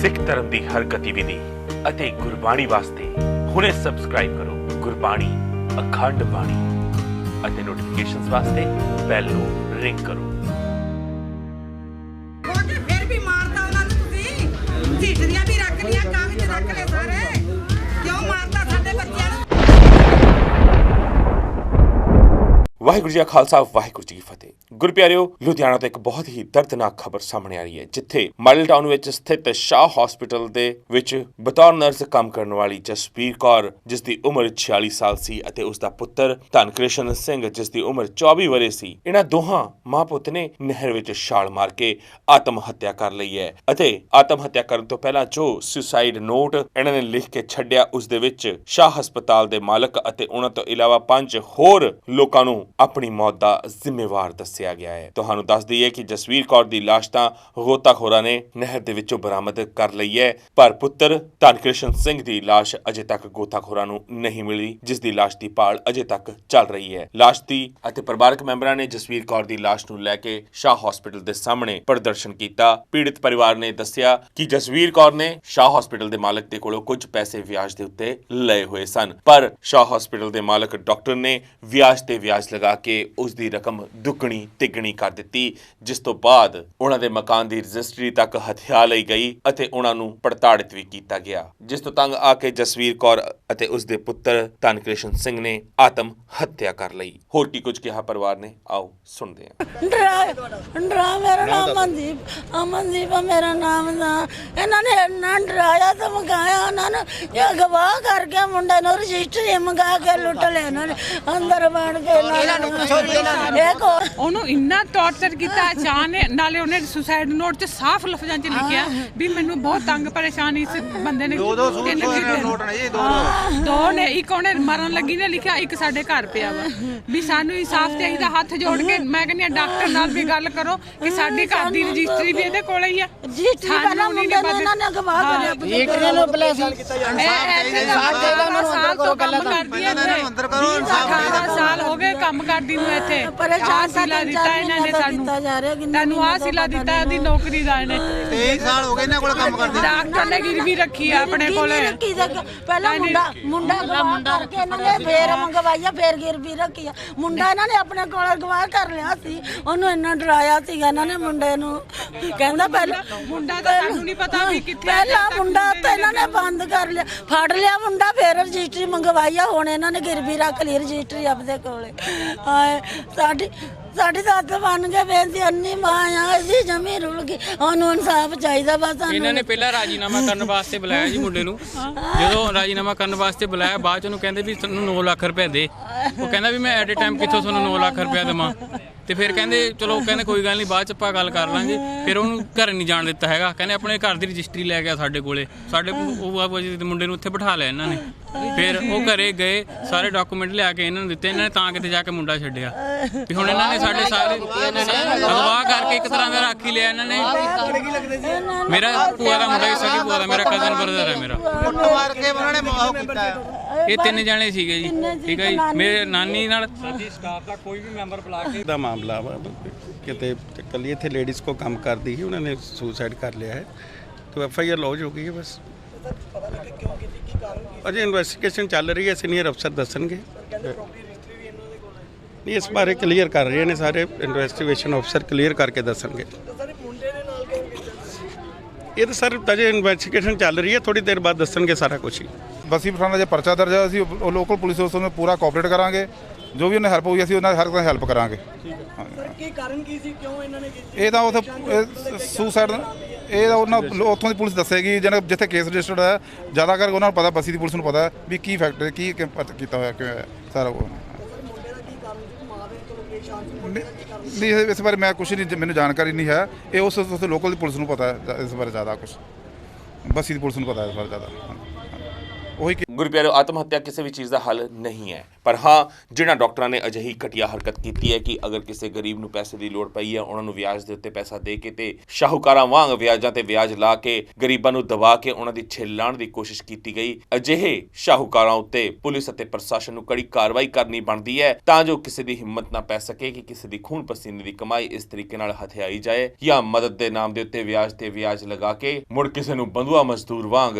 ਸਿੱਖ ਧਰਮ ਦੀ ਹਰ ਗਤੀਵਿਧੀ ਅਤੇ ਗੁਰਬਾਣੀ ਵਾਸਤੇ ਹੁਣੇ ਸਬਸਕ੍ਰਾਈਬ ਕਰੋ ਗੁਰਬਾਣੀ ਅਖੰਡ ਬਾਣੀ ਅਤੇ ਨੋਟੀਫਿਕੇਸ਼ਨਸ ਵਾਸਤੇ ਬੈਲ ਨੂੰ ਰਿੰਗ ਕਰੋ। ਉਹ ਤੇ ਫਿਰ ਵੀ ਮਾਰਦਾ ਉਹਨਾਂ ਨੂੰ ਤੁਸੀਂ। ਝੀਟਰੀਆਂ ਵੀ ਰੱਖ ਲੀਆਂ ਕਾਗਜ਼ ਰੱਖ ਲਏ। ਵਾਹਿਗੁਰੂ ਜੀ ਕਾ ਖਾਲਸਾ, ਵਾਹਿਗੁਰੂ ਜੀ ਕੀ ਫਤਿਹ। ਗੁਰਪਿਆਰਿਓ, ਲੁਧਿਆਣਾ ਤੋਂ ਇੱਕ ਬਹੁਤ ਹੀ ਦਰਦਨਾਕ ਖਬਰ ਸਾਹਮਣੇ ਆ ਰਹੀ ਹੈ, ਜਿੱਥੇ ਮਾਡਲ ਟਾਊਨ ਵਿੱਚ ਸਥਿਤ ਸ਼ਾਹ ਹਸਪੀਟਲ ਦੇ ਵਿੱਚ ਬਤੌਰ ਨਰਸ ਕੰਮ ਕਰਨ ਵਾਲੀ ਜਸਵੀਰ ਕੌਰ, ਜਿਸ ਦੀ ਉਮਰ 46 ਸਾਲ ਸੀ ਅਤੇ ਉਸ ਦਾ ਪੁੱਤਰ ਧਨਕ੍ਰਿਸ਼ਨ ਸਿੰਘ, ਜਿਸ ਦੀ ਉਮਰ 24 ਵਰੇ ਸੀ, ਇਹਨਾਂ ਦੋਹਾਂ ਮਾਂ ਪੁੱਤ ਨੇ ਨਹਿਰ ਵਿੱਚ ਛਾਲ ਮਾਰ ਕੇ ਆਤਮ ਹੱਤਿਆ ਕਰ ਲਈ ਹੈ ਅਤੇ ਆਤਮ ਹੱਤਿਆ ਕਰਨ ਤੋਂ ਪਹਿਲਾਂ ਜੋ ਸੁਸਾਈਡ ਨੋਟ ਇਹਨਾਂ ਨੇ ਲਿਖ ਕੇ ਛੱਡਿਆ, ਉਸ ਦੇ ਵਿੱਚ ਸ਼ਾਹ ਹਸਪਤਾਲ ਦੇ ਮਾਲਕ ਅਤੇ ਉਹਨਾਂ ਤੋਂ ਇਲਾਵਾ ਪੰਜ ਹੋਰ ਲੋਕਾਂ ਨੂੰ ਆਪਣੀ ਮੌਤ ਦਾ ਜ਼ਿੰਮੇਵਾਰ ਦੱਸਿਆ ਗਿਆ ਹੈ। ਤੁਹਾਨੂੰ ਦੱਸ ਦਈਏ ਕਿ ਜਸਵੀਰ ਕੌਰ ਦੀ ਲਾਸ਼ ਤਾਂ ਗੋਤਾਖੋਰਾਂ ਨੇ ਨਹਿਰ ਦੇ ਵਿੱਚੋਂ ਬਰਾਮਦ ਕਰ ਲਈ ਹੈ। ਪਰ ਪੁੱਤਰ ਧਨਕ੍ਰਿਸ਼ਨ ਸਿੰਘ ਦੀ ਲਾਸ਼ ਅਜੇ ਤੱਕ ਗੋਤਾਖੋਰਾਂ ਨੂੰ ਨਹੀਂ ਮਿਲੀ, ਜਿਸ ਦੀ ਲਾਸ਼ ਦੀ ਭਾਲ ਅਜੇ ਤੱਕ ਚੱਲ ਰਹੀ ਹੈ। ਲਾਸ਼ ਦੀ ਅਤੇ ਪਰਿਵਾਰਕ ਮੈਂਬਰਾਂ ਨੇ ਜਸਵੀਰ ਕੌਰ ਦੀ ਲਾਸ਼ ਨੂੰ ਲੈ ਕੇ ਸ਼ਾਹ ਹਸਪੀਟਲ ਦੇ ਸਾਹਮਣੇ ਪ੍ਰਦਰਸ਼ਨ ਕੀਤਾ। ਪੀੜਤ ਪਰਿਵਾਰ ਨੇ ਦੱਸਿਆ ਕਿ ਜਸਵੀਰ ਕੌਰ ਨੇ ਸ਼ਾਹ ਹਸਪੀਟਲ ਦੇ ਮਾਲਕ ਦੇ ਕੋਲੋਂ ਕੁਝ ਪੈਸੇ ਵਿਆਜ ਦੇ ਉੱਤੇ ਲਏ ਹੋਏ ਸਨ। ਪਰ ਸ਼ਾਹ ਹਸਪੀਟਲ ਦੇ ਮਾਲਕ ਡਾਕਟਰ ਨੇ ਵਿਆਜ ਤੇ ਵਿਆਜ ਲਗਾ ਕੇ ਉਸ ਦੀ ਰਕਮ ਦੁੱਗਣੀ ਤਿੱਗਣੀ ਕਰ ਦਿੱਤੀ ਜਿਸ ਤੋਂ ਬਾਅਦ ਉਹਨਾਂ ਦੇ ਮਕਾਨ ਦੀ ਰਜਿਸਟਰੀ ਤੱਕ ਹਥਿਆ ਲਈ ਗਈ ਅਤੇ ਉਹਨਾਂ ਨੂੰ ਪੜਤਾੜਿਤ ਵੀ ਕੀਤਾ ਗਿਆ। ਜਿਸ ਤੋਂ ਤੰਗ ਆ ਕੇ ਜਸਵੀਰ ਕੌਰ ਅਤੇ ਉਸ ਦੇ ਪੁੱਤਰ ਧਨਕ੍ਰਿਸ਼ਨ ਸਿੰਘ ਨੇ ਆਤਮ ਹੱਤਿਆ ਕਰ ਲਈ। ਹੋਰ ਕੀ ਕੁਝ ਕਿਹਾ ਪਰਿਵਾਰ ਨੇ? ਆਓ ਸੁਣਦੇ ਹਾਂ। ਡਰਾ ਡਰਾ ਮੇਰਾ ਨਾਮ ਅਮਨਦੀਪ ਅਮਨਦੀਪ ਆ ਮੇਰਾ ਨਾਮ ਦਾ। ਇਹਨਾਂ ਨੇ ਇੰਨਾ ਡਰਾਇਆ ਧਮਕਾਇਆ ਉਹਨਾਂ ਨੂੰ। ਇਹ ਗਵਾਹ ਕਰਕੇ ਮੁੰਡੇ ਨੂੰ ਰਜਿਸਟਰੀ ਮੰਗਾ ਕੇ ਲੁੱਟ ਲਿਆ ਇਹਨਾਂ ਨੇ। ਅੰਦਰ ਵੜ ਕੇ ਇਹਨਾਂ ਨੂੰ ਇਹ ਕੋ ਉਹਨੂੰ ਇੰਨਾ ਟੌਰਚਰ ਕੀਤਾ ਨੇ ਨਾਲੇ ਉਹਨੇ ਸੁਸਾਈਡ ਨੋਟ 'ਚ ਸਾਫ਼ ਲਫ਼ਜ਼ਾਂ 'ਚ ਲਿਖਿਆ ਵੀ ਮੈਨੂੰ ਬਹੁਤ ਤੰਗ ਪਰੇਸ਼ਾਨੀ ਇਸ ਬੰਦੇ ਨੇ ਦੋ ਦੋ ਨੋਟ ਨੇ ਜੀ ਦੋ ਦੋ। ਦੋ ਨੇ ਇੱਕ ਉਹਨੇ ਮਰਨ ਲੱਗੀ ਨੇ ਲਿਖਿਆ ਇੱਕ ਸਾਡੇ ਘਰ ਪਿਆ ਵਾ। ਵੀ ਸਾਨੂੰ ਇਨਸਾਫ ਤੇ ਦਾ ਹੱਥ ਜੋੜ ਕੇ। ਮੈਂ ਕਹਿੰਦੀ ਹਾਂ ਡਾਕਟਰ ਨਾਲ ਵੀ ਗੱਲ ਕਰੋ ਕਿ ਸਾਡੀ ਘਰ ਦੀ ਰਜਿਸਟਰੀ ਵੀ ਇਹਦੇ ਕੋਲ ਹੀ ਆ। ਜੀ ਟੀ ਪਹਿਲਾਂ ਮੁੰਡੇ ਨੂੰ ਇਹਨਾਂ ਨੇ ਗਵਾਹ ਕਰਿਆ ਇੱਕ ਦਿਨ ਨੂੰ। ਪਲੇਸ ਸਾਲ ਤੋਂ ਕੰਮ ਕਰਦੀ ਹੈ ਇੱਥੇ। ਅੰਦਰ ਕਰੋ 18 ਸਾਲ ਹੋ ਗਏ ਕੰਮ ਕਰਦੀ ਨੂੰ ਇੱਥੇ। ਪਰੇਸ਼ਾਨ ਸਿਲਾ ਦਿੱਤਾ ਇਹਨਾਂ ਨੇ ਸਾਨੂੰ। ਤੈਨੂੰ ਆ ਸਿਲਾ ਦਿੱਤਾ ਇਹਦੀ ਨੌਕਰੀ ਦਾ ਇਹਨੇ। 23 ਸਾਲ ਹੋ ਗਏ ਇਹਨਾਂ ਕੋਲ ਕੰਮ ਕਰਦੇ ਡਾਕਟਰ ਨੇ ਗਿਰਵੀ ਰੱਖੀ ਆ ਆਪਣੇ ਕੋਲੇ। ਪਹਿਲਾਂ ਮੁੰਡਾ ਮੁੰਡਾ ਗਵਾਹ ਕਰਕੇ ਇਹਨਾਂ ਨੇ ਫੇਰ ਮੰਗਵਾਈਆ ਫੇਰ ਗਿਰਵੀ ਰੱਖੀ ਆ। ਮੁੰਡਾ ਇਹਨਾਂ ਨੇ ਆਪਣੇ ਕੋਲ ਗਵਾਹ ਕਰ ਲਿਆ ਸੀ। ਉਹਨੂੰ ਇੰਨਾ ਡਰਾਇਆ ਸੀਗਾ ਇਹਨਾਂ ਨੇ ਮੁੰਡੇ ਨੂੰ। ਕਹਿੰਦਾ ਪਹਿਲਾਂ ਮੁੰਡਾ ਤਾਂ ਸਾਨੂੰ ਨਹੀਂ ਪਤਾ ਵੀ ਕਿੱਥੇ ਆ ਪਹਿਲਾਂ ਮੁੰਡਾ ਤਾਂ ਇਹਨਾਂ ਨੇ ਬੰਦ ਕਰ ਲਿਆ ਫੜ ਲਿਆ ਮੁੰਡਾ ਫੇਰ ਰਜਿਸਟਰੀ ਮੰਗਵਾਈਆ ਹੁਣ ਇਹਨਾਂ ਨੇ ਗਿਰਵੀ ਰੱਖ ਲਈ ਰਜਿਸਟਰੀ ਆਪਦੇ ਕੋਲੇ। ਹਾਏ ਸਾਡੀ ਸਾਡੀ ਸੱਤ ਬਣ ਕੇ ਬੇਨਤੀ ਅੰਨੀ ਮਾਂ ਆ ਜੀ ਜਮੀ ਰੁਲ ਗਈ ਉਹਨੂੰ ਇਨਸਾਫ ਚਾਹੀਦਾ ਬਸ ਸਾਨੂੰ ਇਹਨਾਂ ਨੇ ਪਹਿਲਾਂ ਰਾਜੀਨਾਮਾ ਕਰਨ ਵਾਸਤੇ ਬੁਲਾਇਆ ਜੀ ਮੁੰਡੇ ਨੂੰ। ਜਦੋਂ ਰਾਜੀਨਾਮਾ ਕਰਨ ਵਾਸਤੇ ਬੁਲਾਇਆ ਬਾਅਦ ਚ ਉਹਨੂੰ ਕਹਿੰਦੇ ਵੀ ਤੁਹਾਨੂੰ 9 ਲੱਖ ਰੁਪਏ ਦੇ। ਉਹ ਕਹਿੰਦਾ ਵੀ ਮੈਂ ਐਟ ਟਾਈਮ ਕਿੱਥੋਂ ਤੁਹਾਨੂੰ 9 ਲੱਖ ਰੁਪਏ ਦੇਵਾਂ? ਤੇ ਫਿਰ ਕਹਿੰਦੇ, ਚਲੋ, ਕਹਿੰਦੇ ਕੋਈ ਗੱਲ ਨਹੀਂ, ਬਾਅਦ ਚ ਆਪਾਂ ਗੱਲ ਕਰ ਲਾਂਗੇ। ਫਿਰ ਉਹਨੂੰ ਘਰ ਨਹੀਂ ਜਾਣ ਦਿੱਤਾ ਹੈਗਾ। ਕਹਿੰਦੇ ਆਪਣੇ ਘਰ ਦੀ ਰਜਿਸਟਰੀ ਲੈ ਗਿਆ ਸਾਡੇ ਕੋਲੇ। ਸਾਡੇ ਉਹ ਬਾਬਾ ਜੀ ਦੇ ਮੁੰਡੇ ਨੂੰ ਉੱਥੇ ਬਿਠਾ ਲਿਆ ਇਹਨਾਂ ਨੇ। ਫਿਰ ਉਹ ਘਰੇ ਗਏ, ਸਾਰੇ ਡਾਕੂਮੈਂਟ ਲਿਆ ਕੇ ਇਹਨਾਂ ਨੂੰ ਦਿੱਤੇ। ਇਹਨਾਂ ਨੇ ਤਾਂ ਕਿਤੇ ਜਾ ਕੇ ਮੁੰਡਾ ਛੱਡਿਆ। ਵੀ ਹੁਣ ਇਹਨਾਂ ਨੇ ਸਾਡੇ ਸਾਰੇ ਇੱਕ ਤਰ੍ਹਾਂ ਦਾ ਰੱਖ ਲਿਆ ਇਹਨਾਂ ਨੇ। ਮੇਰਾ ਭੂਆ ਦਾ ਮੁੰਡਾ ਹੀ ਸਕੀ ਭੂਆ ਦਾ ਮੇਰਾ ਕਜ਼ਨ ਬ੍ਰਦਰ ਹੈ ਮੇਰਾ। ਇਹ ਤਿੰਨ ਜਣੇ ਸੀਗੇ ਜੀ ਠੀਕ ਹੈ ਜੀ। ਮੇਰੇ ਨਾਨੀ ਨਾਲ ਦਾ ਮਾਮਲਾ ਵਾ ਕਿਤੇ ਇਕੱਲੀ ਇੱਥੇ ਲੇਡੀਜ਼ ਕੋ ਕੰਮ ਕਰਦੀ ਸੀ ਉਹਨਾਂ ਨੇ ਸੁਸਾਈਡ ਕਰ ਲਿਆ ਹੈ। ਤੋ ਐਫ ਆਈ ਆਰ ਲੌਜ ਹੋ ਗਈ ਹੈ ਬਸ। ਅਜੇ ਇਨਵੈਸਟੀਗੇਸ਼ਨ ਚੱਲ ਰਹੀ ਹੈ ਸੀਨੀਅਰ ਅਫਸਰ ਦੱਸਣਗੇ। ਨਹੀਂ ਇਸ ਬਾਰੇ ਕਲੀਅਰ ਕਰ ਰਹੇ ਨੇ ਸਾਰੇ ਇਨਵੈਸਟੀਗੇਸ਼ਨ ਅਫਸਰ ਕਲੀਅਰ ਕਰਕੇ ਦੱਸਣਗੇ। ਇਹ ਤਾਂ ਸਰ ਅਜੇ ਇਨਵੈਸਟੀਗੇਸ਼ਨ ਚੱਲ ਰਹੀ ਹੈ ਥੋੜੀ ਦੇਰ ਬਾਅਦ ਦੱਸਣਗੇ ਸਾਰਾ ਕੁਝ ਹੀ। ਬਸੀ ਪਠਾਣਾ ਜੇ ਪਰਚਾ ਦਰਜ ਹੈ ਅਸੀਂ ਉਹ ਲੋਕਲ ਪੁਲਿਸ ਉਸ ਨੂੰ ਪੂਰਾ ਕੋਆਪਰੇਟ ਕਰਾਂਗੇ। ਜੋ ਵੀ ਉਹਨੇ ਹੈਲਪ ਹੋਈ ਅਸੀਂ ਉਹਨਾਂ ਦੀ ਹਰ ਤਰ੍ਹਾਂ ਹੈਲਪ ਕਰਾਂਗੇ। ਕੀ ਕਾਰਨ ਕੀ ਸੀ? ਕਿਉਂ ਇਹਨਾਂ ਨੇ ਇਹ ਤਾਂ ਉਥੇ ਸੁਸਾਈਡ ਇਹ ਤਾਂ ਉਹਨਾਂ ਉੱਥੋਂ ਦੀ ਪੁਲਿਸ ਦੱਸੇਗੀ ਜਿਹਨਾਂ ਜਿੱਥੇ ਕੇਸ ਰਜਿਸਟਰਡ ਹੈ। ਜ਼ਿਆਦਾ ਕਰਕੇ ਉਹਨਾਂ ਨੂੰ ਪਤਾ ਬਸੀ ਦੀ ਪੁਲਿਸ ਨੂੰ ਪਤਾ ਹੈ ਵੀ ਕੀ ਫੈਕਟ ਕੀ ਕੀਤਾ ਹੋਇਆ ਕਿਉਂ ਹੈ ਸਾਰਾ ਉਹ ਨਹੀਂ, ਇਸ- ਬਾਰੇ ਮੈਂ ਕੁਝ ਨਹੀਂ ਮੈਨੂੰ ਜਾਣਕਾਰੀ ਨਹੀਂ ਹੈ, ਇਹ ਉਸ ਉਸ ਲੋਕਲ ਦੀ ਪੁਲਿਸ ਨੂੰ ਪਤਾ ਹੈ, ਇਸ ਬਾਰੇ ਜ਼ਿਆਦਾ ਕੁਝ ਬਸੀ ਦੀ ਪੁਲਿਸ ਨੂੰ ਪਤਾ ਹੈ ਇਸ ਬਾਰੇ ਜ਼ਿਆਦਾ। ਉਹੀ ਕਿ- ਗੁਰਪਿਆਰੋ ਆਤਮ ਹੱਤਿਆ ਕਿਸੇ ਵੀ ਚੀਜ਼ ਦਾ ਹੱਲ ਨਹੀਂ ਹੈ। ਪਰ ਹਾਂ ਜਿਹੜਾ ਡਾਕਟਰਾਂ ਨੇ ਅਜਿਹੀ ਘਟੀਆ ਹਰਕਤ ਕੀਤੀ ਹੈ ਕਿ ਅਗਰ ਕਿਸੇ ਗਰੀਬ ਨੂੰ ਪੈਸੇ ਦੀ ਲੋੜ ਪਈ ਹੈ, ਉਹਨਾਂ ਨੂੰ ਵਿਆਜ ਦੇ ਉੱਤੇ ਪੈਸਾ ਦੇ ਕੇ ਤੇ ਸ਼ਾਹੂਕਾਰਾਂ ਵਾਂਗ ਵਿਆਜਾਂ ਤੇ ਵਿਆਜ ਲਾ ਕੇ, ਗਰੀਬਾਂ ਨੂੰ ਦਬਾ ਕੇ ਉਹਨਾਂ ਦੀ ਛਿੱਲ ਲਾਉਣ ਦੀ ਕੋਸ਼ਿਸ਼ ਕੀਤੀ ਗਈ। ਅਜਿਹੇ ਸ਼ਾਹੂਕਾਰਾਂ ਉੱਤੇ ਪੁਲਿਸ ਅਤੇ ਪ੍ਰਸ਼ਾਸਨ ਨੂੰ ਕੜੀ ਕਾਰਵਾਈ ਕਰਨੀ ਬਣਦੀ ਹੈ ਤਾਂ ਜੋ ਕਿਸੇ ਦੀ ਹਿੰਮਤ ਨਾ ਪੈ ਸਕੇ ਕਿ ਕਿਸੇ ਦੀ ਖੂਨ ਪਸੀਨੇ ਦੀ ਕਮਾਈ ਇਸ ਤਰੀਕੇ ਨਾਲ ਹਥਿਆਈ ਜਾਏ ਜਾਂ ਮਦਦ ਦੇ ਨਾਮ ਦੇ ਉੱਤੇ ਵਿਆਜ ਤੇ ਵਿਆਜ ਲਗਾ ਕੇ ਮੁੜ ਕਿਸੇ ਨੂੰ ਬੰਧੂਆ ਮਜ਼ਦੂਰ ਵਾਂਗ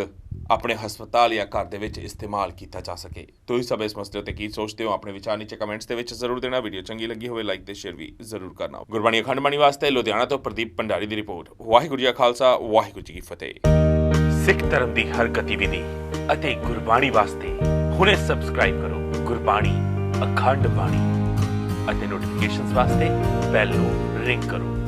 ਆਪਣੇ ਹਸਪਤਾਲ ਜਾਂ ਘਰ ਦੇ ਵਿੱਚ ਇਸਤੇਮਾਲ ਕੀਤਾ ਜਾ ਸਕੇ। ਤੁਸੀਂ ਸਭ ਇਸ ਮਸਲੇ ਉੱਤੇ ਕੀ ਸੋਚਦੇ ਹੋ ਆਪਣੇ ਵਿਚਾਰ ਨੀਚੇ ਕਮੈਂਟਸ ਦੇ ਵਿੱਚ ਜ਼ਰੂਰ ਦੇਣਾ। ਵੀਡੀਓ ਚੰਗੀ ਲੱਗੀ ਹੋਵੇ, ਲਾਈਕ ਤੇ ਸ਼ੇਅਰ ਵੀ ਜ਼ਰੂਰ ਕਰਨਾ। ਗੁਰਬਾਣੀ ਅਖੰਡ ਬਾਣੀ ਵਾਸਤੇ ਲੁਧਿਆਣਾ ਤੋਂ ਪ੍ਰਦੀਪ ਭੰਡਾਰੀ ਦੀ ਰਿਪੋਰਟ। ਵਾਹਿਗੁਰੂ ਜੀ ਖਾਲਸਾ, ਵਾਹਿਗੁਰੂ ਜੀ ਕੀ ਫਤਿਹ। ਸਿੱਖ ਧਰਮ ਦੀ ਹਰ ਗਤੀਵਿਧੀ ਅਤੇ ਗੁਰਬਾਣੀ ਵਾਸਤੇ ਹੁਣੇ ਸਬਸਕ੍ਰਾਈਬ ਕਰੋ ਗੁਰਬਾਣੀ ਅਖੰਡ ਬਾਣੀ ਅਤੇ ਨੋਟੀਫਿਕੇਸ਼ਨਸ ਵਾਸਤੇ ਬੈਲ ਨੂੰ ਰਿੰਗ ਕਰੋ।